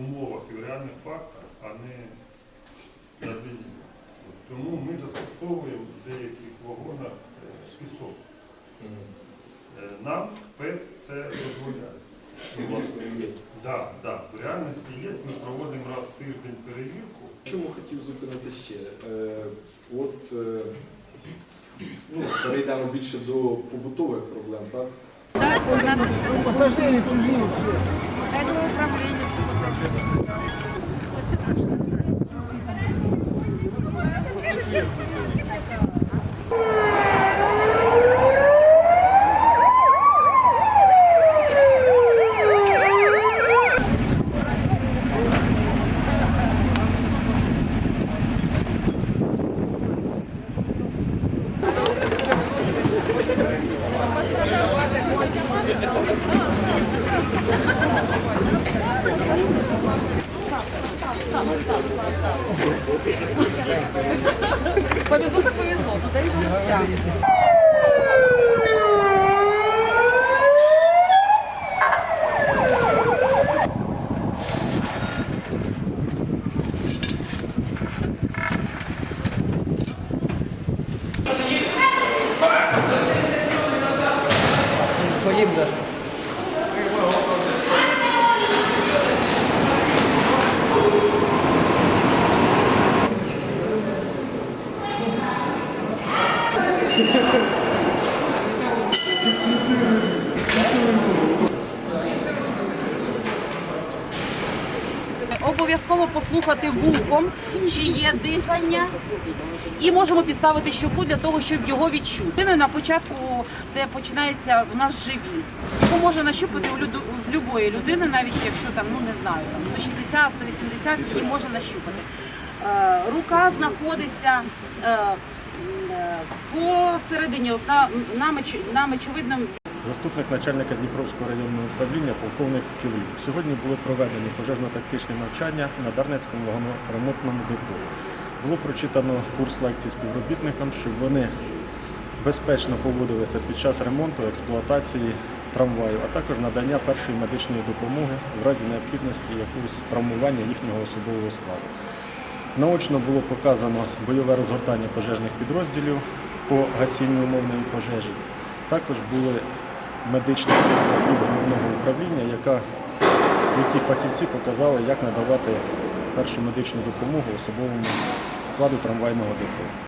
умовах і в реальних фактах, а не на бензині. Тому ми застосовуємо в деяких вагонах пісок. Е, нам ПЕТ це дозволяє. У вас є. Так, так. В реальності є, ми проводимо раз в тиждень перевірку. Чому хотів зупинити ще? Е, от е, ну, перейдемо більше до побутових проблем, так? Пасажири чужі. Thank you. Повезло так повезло, вся. Своим даже. Обов'язково послухати вухом, чи є дихання, і можемо підставити щоку для того, щоб його відчути. На початку, де починається у нас живіт, його можна нащупати у люду, в любої людини, навіть якщо там, ну не знаю, там 160, 180, її можна нащупати. Е, рука знаходиться е, е, посередині, на, на мечовидному Заступник начальника Дніпровського районного управління полковник Кілюк. Сьогодні були проведені пожежно-тактичні навчання на Дарницькому вагоноремонтному депо. Було прочитано курс лекцій співробітникам, щоб вони безпечно поводилися під час ремонту, експлуатації трамваю, а також надання першої медичної допомоги в разі необхідності якогось травмування їхнього особового складу. Наочно було показано бойове розгортання пожежних підрозділів по гасінню умовної пожежі. Також були служби від головного управління, яка, які фахівці показали, як надавати першу медичну допомогу особовому складу трамвайного депо.